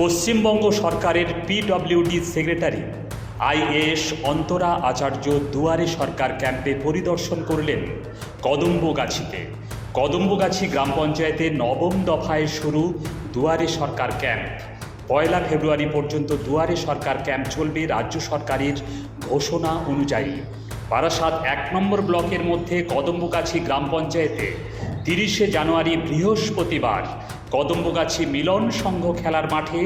পশ্চিমবঙ্গ সরকারের PWD secretary IAS Antara Acharya দুয়ারে সরকার ক্যাম্পে পরিদর্শন করলেন কদম্বগাছিতে কদম্বগাছি গ্রাম পঞ্চায়েতের নবম দফায় শুরু দুয়ারে সরকার ক্যাম্প। পয়লা ফেব্রুয়ারি পর্যন্ত দুয়ারে সরকার ক্যাম্প চলবে রাজ্য সরকারের ঘোষণা অনুযায়ী। বারাসাত এক নম্বর ব্লকের মধ্যে কদম্বগাছি গ্রাম পঞ্চায়েতে তিরিশে জানুয়ারি বৃহস্পতিবার কদম্বগাছি মিলন সংঘ খেলার মাঠে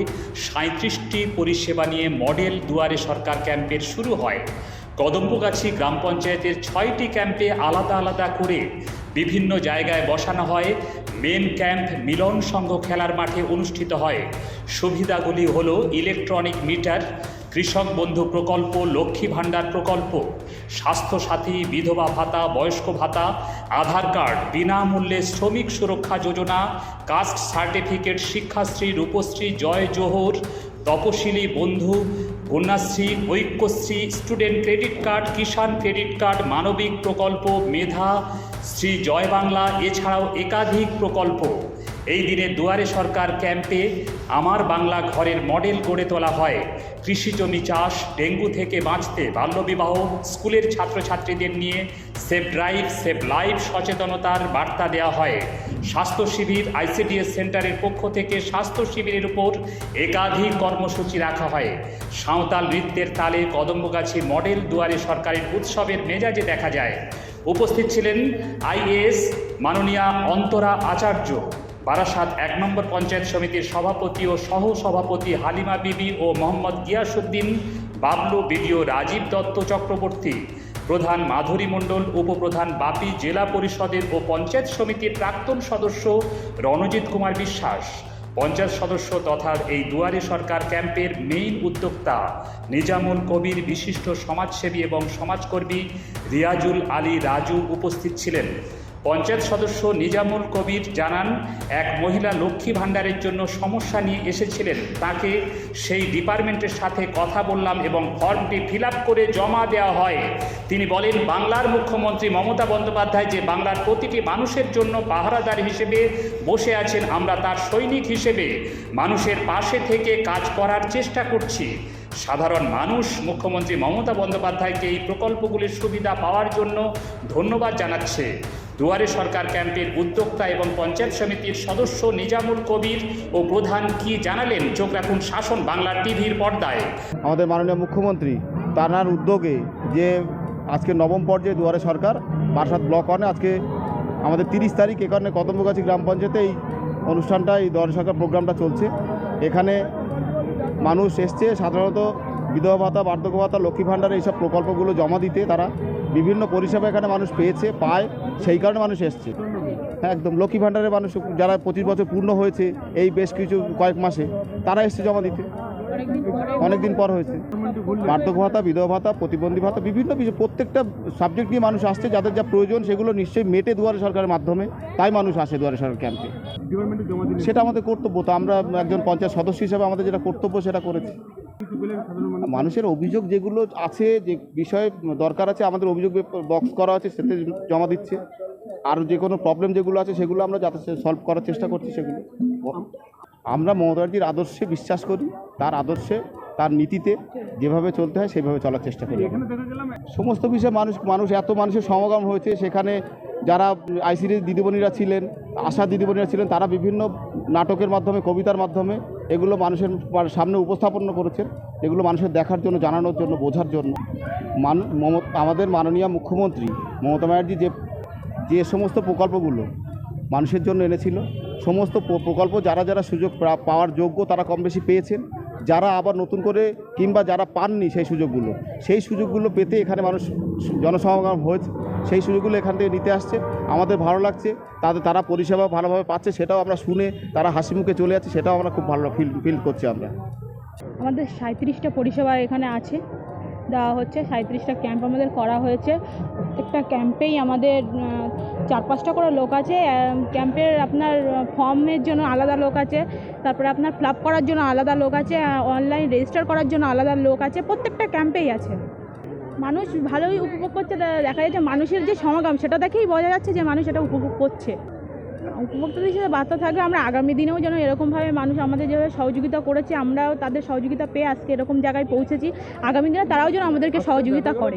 সাঁত্রিশটি পরিষেবা নিয়ে মডেল দুয়ারে সরকার ক্যাম্পের শুরু হয়। কদম্বগাছি গ্রাম পঞ্চায়েতের ছয়টি ক্যাম্পে আলাদা আলাদা করে বিভিন্ন জায়গায় বসানো হয়। মেন ক্যাম্প মিলন সংঘ খেলার মাঠে অনুষ্ঠিত হয়। সুবিধাগুলি হল ইলেকট্রনিক মিটার কৃষক বন্ধু প্রকল্প, লক্ষ্মী ভাণ্ডার প্রকল্প স্বাস্থ্যসাথী বিধবা ভাতা, বয়স্ক ভাতা, আধার কার্ড, বিনামূল্যে শ্রমিক সুরক্ষা যোজনা, caste certificate, Sikshashree, Rupashree, Jai Johar, Taposili Bandhu, Kanyashree, Aikyashree, student credit card, Kisan credit card, মানবিক প্রকল্প, মেধা, শ্রী জয় বাংলা, এছাড়াও একাধিক প্রকল্প। এই দিনে দুয়ারে সরকার ক্যাম্পে আমার বাংলা ঘরের মডেল গড়ে তোলা হয়। কৃষি জমি চাষ, ডেঙ্গু থেকে বাঁচতে, বাল্যবিবাহ, স্কুলের ছাত্রছাত্রীদের নিয়ে সেফ ড্রাইভ সেফ লাইফ সচেতনতার বার্তা দেওয়া হয়। স্বাস্থ্য শিবির আইসিডিএস সেন্টারের পক্ষ থেকে স্বাস্থ্য শিবিরের উপর একাধিক কর্মসূচি রাখা হয়। সাঁওতাল নৃত্যের তালে কদম্বগাছি মডেল দুয়ারে সরকারের উৎসবের মেজাজে দেখা যায়। উপস্থিত ছিলেন আইএএস মাননীয়া অন্তরা আচার্য। বারাসাত এক নম্বর পঞ্চায়েত সমিতির সভাপতি ও সহ সভাপতি হালিমা বিবি ও মোহাম্মদ গিয়াসুদ্দিন বাবলু বিডিও রাজীব দত্ত চক্রবর্তী, প্রধান মাধুরী মণ্ডল, উপপ্রধান বাপি জেলা পরিষদের ও পঞ্চায়েত সমিতির প্রাক্তন সদস্য রণজিৎ কুমার বিশ্বাস। পঞ্চায়েত সদস্য তথা এই দুয়ারে সরকার ক্যাম্পের মেইন উদ্যোক্তা নিজামুল কবির বিশিষ্ট সমাজসেবী এবং সমাজকর্মী রিয়াজুল আলী রাজু উপস্থিত ছিলেন। পঞ্চায়েত সদস্য নিজামুল কবির জানান, এক মহিলা লক্ষ্মী ভাণ্ডারের জন্য সমস্যা নিয়ে এসেছিলেন। তাকে সেই ডিপার্টমেন্টের সাথে কথা বললাম এবং ফর্মটি ফিল করে জমা দেওয়া হয়। তিনি বলেন, বাংলার মুখ্যমন্ত্রী মমতা বন্দ্যোপাধ্যায় যে বাংলার প্রতিটি মানুষের জন্য পাহারাদার হিসেবে বসে আছেন, আমরা তার সৈনিক হিসেবে মানুষের পাশে থেকে কাজ করার চেষ্টা করছি। সাধারণ মানুষ, মুখ্যমন্ত্রী মমতা বন্দ্যোপাধ্যায়কে এই প্রকল্পগুলির সুবিধা পাওয়ার জন্য ধন্যবাদ জানাচ্ছে। দুয়ারে সরকার ক্যাম্পের উদ্যোক্তা এবং পঞ্চায়েত সমিতির সদস্য নিজামুল কবির ও প্রধান কি জানালেন, চোখ রাখুন শাসন বাংলার টিভির পর্দায়। আমাদের মাননীয় মুখ্যমন্ত্রী, তার উদ্যোগে যে আজকে নবম পর্যায়ে দুয়ারে সরকার, বারাসাত ব্লক ওয়ানে আজকে আমাদের তিরিশ তারিখ, এ কারণে কদম্বগাছি গ্রাম পঞ্চায়েতে এই অনুষ্ঠানটা, এই দুয়ারে সরকার প্রোগ্রামটা চলছে। এখানে মানুষ এসছে, সাধারণত বিধবা ভাতা, বার্ধক্য ভাতা, লক্ষ্মী ভাণ্ডার, এইসব প্রকল্পগুলো জমা দিতে তারা বিভিন্ন পরিষেবা এখানে মানুষ পেয়েছে, পায়, সেই কারণে মানুষ এসছে। হ্যাঁ একদম। লক্ষ্মী ভাণ্ডারের মানুষ যারা পঁচিশ বছর পূর্ণ হয়েছে, এই বেশ কিছু কয়েক মাসে তারা এসছে জমা দিতে। অনেকদিন পর হয়েছে। বার্ধক্য ভাতা, বিধবা ভাতা, প্রতিবন্ধী ভাতা, বিভিন্ন বিষয়, প্রত্যেকটা সাবজেক্ট নিয়ে মানুষ আসছে, যাদের যা প্রয়োজন সেগুলো নিশ্চয়ই মেটে দুয়ারে সরকারের মাধ্যমে, তাই মানুষ আসে দুয়ারে সরকার ক্যাম্পে সেটা আমাদের কর্তব্য। তো আমরা একজন পঞ্চায়েত সদস্য হিসাবে আমাদের যেটা কর্তব্য সেটা করেছি। মানুষের অভিযোগ যেগুলো আছে, যে বিষয়ে দরকার আছে, আমাদের অভিযোগ বক্স করা আছে, সেতে জমা দিচ্ছে। আর যে কোনো প্রবলেম যেগুলো আছে, সেগুলো আমরা যাতে সলভ করার চেষ্টা করছি সেগুলো। আমরা মমতাজির আদর্শে বিশ্বাস করি, তার আদর্শে, তার নীতিতে যেভাবে চলতে হয়, সেভাবে চলার চেষ্টা করি সমস্ত বিষয়ে মানুষ মানুষ, এত মানুষের সমাগম হয়েছে, সেখানে যারা আইসিডি দিদিমণিরা ছিলেন, আশা দিদিমণিরা ছিলেন, তারা বিভিন্ন নাটকের মাধ্যমে, কবিতার মাধ্যমে এগুলো মানুষের সামনে উপস্থাপন করেছেন। এগুলো মানুষের দেখার জন্য, জানানোর জন্য, বোঝার জন্য। আমাদের মাননীয় মুখ্যমন্ত্রী মমতা ব্যানার্জি যে যে সমস্ত প্রকল্পগুলো মানুষের জন্য এনেছিল, সমস্ত প্রকল্প যারা যারা সুযোগ পাওয়ার যোগ্য তারা কম বেশি পেয়েছেন। যারা আবার নতুন করে কিংবা যারা পাননি সেই সুযোগগুলো সেই সুযোগগুলো পেতে এখানে মানুষ জনসমাগম হয়েছে। সেই সুযোগগুলো এখান থেকে নিতে আসছে। আমাদের ভালো লাগছে। তাদের তারা পরিষেবা ভালোভাবে পাচ্ছে, সেটাও আমরা শুনে তারা হাসি মুখে চলে যাচ্ছে, সেটাও আমরা খুব ভালো ফিল ফিল করছি আমরা। আমাদের সাঁত্রিশটা পরিষেবা এখানে আছে। দেওয়া হচ্ছে সাঁত্রিশটা ক্যাম্প আমাদের করা হয়েছে। প্রত্যেকটা ক্যাম্পেই আমাদের চার পাঁচটা করে লোক আছে ক্যাম্পের আপনার ফর্মের জন্য আলাদা লোক আছে, তারপরে আপনার ফ্লাপ করার জন্য আলাদা লোক আছে অনলাইন রেজিস্টার করার জন্য আলাদা লোক আছে, প্রত্যেকটা ক্যাম্পেই আছে। মানুষ ভালোই উপভোগ করছে দেখা যাচ্ছে মানুষের যে সমাগম, সেটা দেখেই বোঝা যাচ্ছে যে মানুষ এটা উপভোগ করছে। উপভোক্তাদের হিসেবে বার্তা থাকবে, আমরা আগামী দিনেও যেন এরকমভাবে মানুষ আমাদের যেভাবে সহযোগিতা করেছে, আমরাও তাদের সহযোগিতা পেয়ে আজকে এরকম জায়গায় পৌঁছেছি। আগামী দিনে তারাও যেন আমাদেরকে সহযোগিতা করে।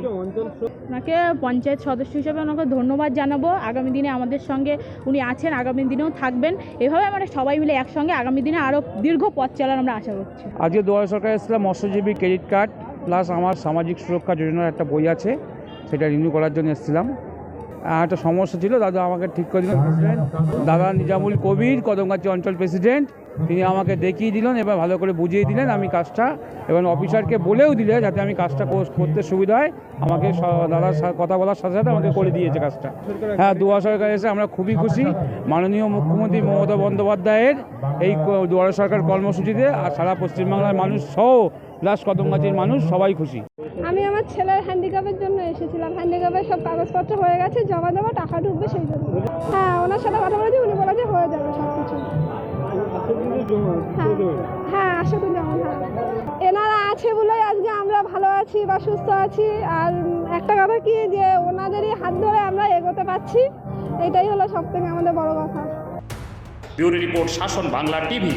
ওনাকে পঞ্চায়েত সদস্য হিসেবে ওনাকে ধন্যবাদ জানাব। আগামী দিনে আমাদের সঙ্গে উনি আছেন, আগামী দিনেও থাকবেন। এভাবে আমরা সবাই মিলে একসঙ্গে আগামী দিনে আরও দীর্ঘ পথ চলার আমরা আশা করছি। আজকে দুয়ারে সরকার এসেছিলাম মৎস্যজীবী ক্রেডিট কার্ড, প্লাস আমার সামাজিক সুরক্ষা যোজনার একটা বই আছে, সেটা রিনিউ করার জন্য এসেছিলাম। একটা সমস্যা ছিল, দাদা আমাকে ঠিক করে দিলেন দাদা নিজামুল কবির কদমগাছি অঞ্চল প্রেসিডেন্ট, তিনি আমাকে দেখিয়ে দিলেন, এবার ভালো করে বুঝিয়ে দিলেন আমি কাজটা, এবং অফিসারকে বলেও দিলে যাতে আমি কাজটা কর- করতে সুবিধা হয়। আমাকে দাদার কথা বলার সাথে সাথে আমাকে করে দিয়েছে কাজটা। হ্যাঁ দুয়ার সরকার এসে আমরা খুবই খুশি। মাননীয় মুখ্যমন্ত্রী মমতা বন্দ্যোপাধ্যায়ের এই দুয়ার সরকার কর্মসূচিতে আর সারা পশ্চিমবাংলার মানুষ সহ প্লাস কদমগাছির মানুষ সবাই খুশি। আমি আমার ছেলের হ্যান্ডিক্যাপের জন্য এসেছিলাম। হ্যান্ডিক্যাপের সব কাগজপত্র হয়ে গেছে জমা দেওয়া টাকা ঢুকবে সেই জন্য। হ্যাঁ ওনার সাথে কথা বলেছি উনি বলেছে হয়ে যাবে সব কিছু হ্যাঁ হ্যাঁ আশা করি হ্যাঁ। এনারা আছে বলেই আজকে আমরা ভালো আছি বা সুস্থ আছি। আর একটা কথা কি যে ওনাদেরই হাত ধরে আমরা এগোতে পারছি এটাই হলো সব থেকে আমাদের বড় কথা। ব্যুরো রিপোর্ট শাসন বাংলা টিভি।